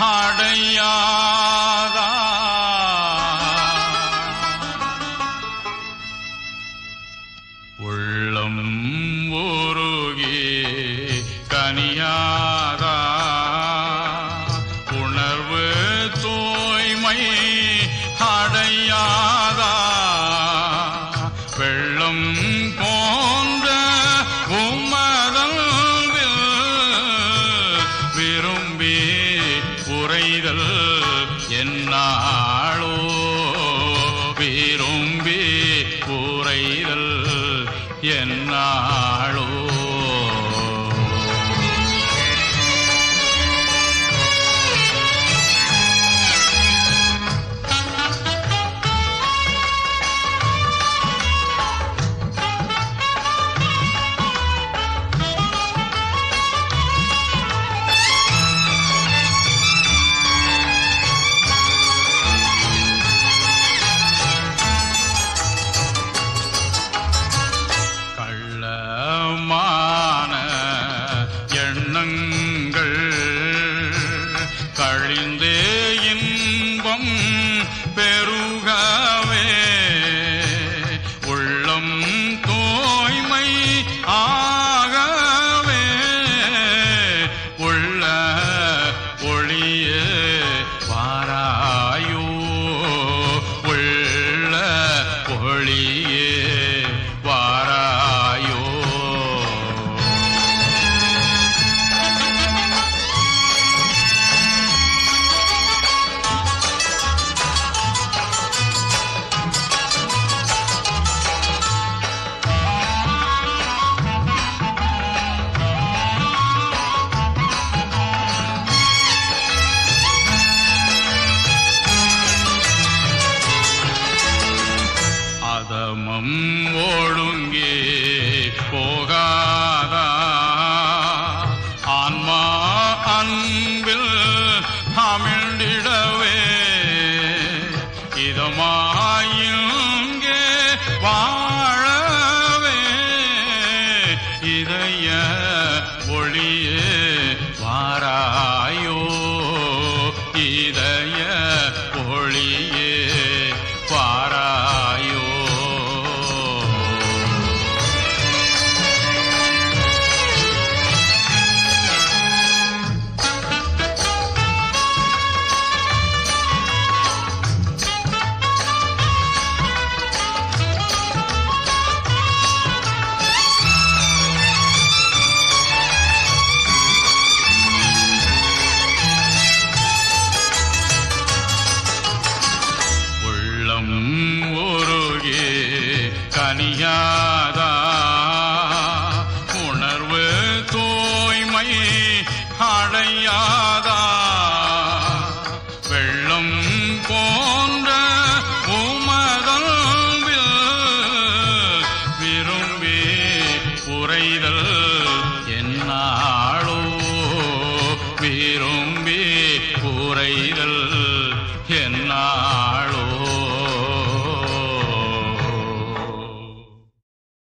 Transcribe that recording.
அடையாதா உள்ளம் உருகி கனியாதா? உணர்வு தூய்மை அடையா உரைதல் என்னாளோ? விரும்பி உரைதல் என்னாளோ? கழிந்தே இன்பம் பெருகா 你的眼。உரைதல் என்னாளோ விரும்பி உரைதல்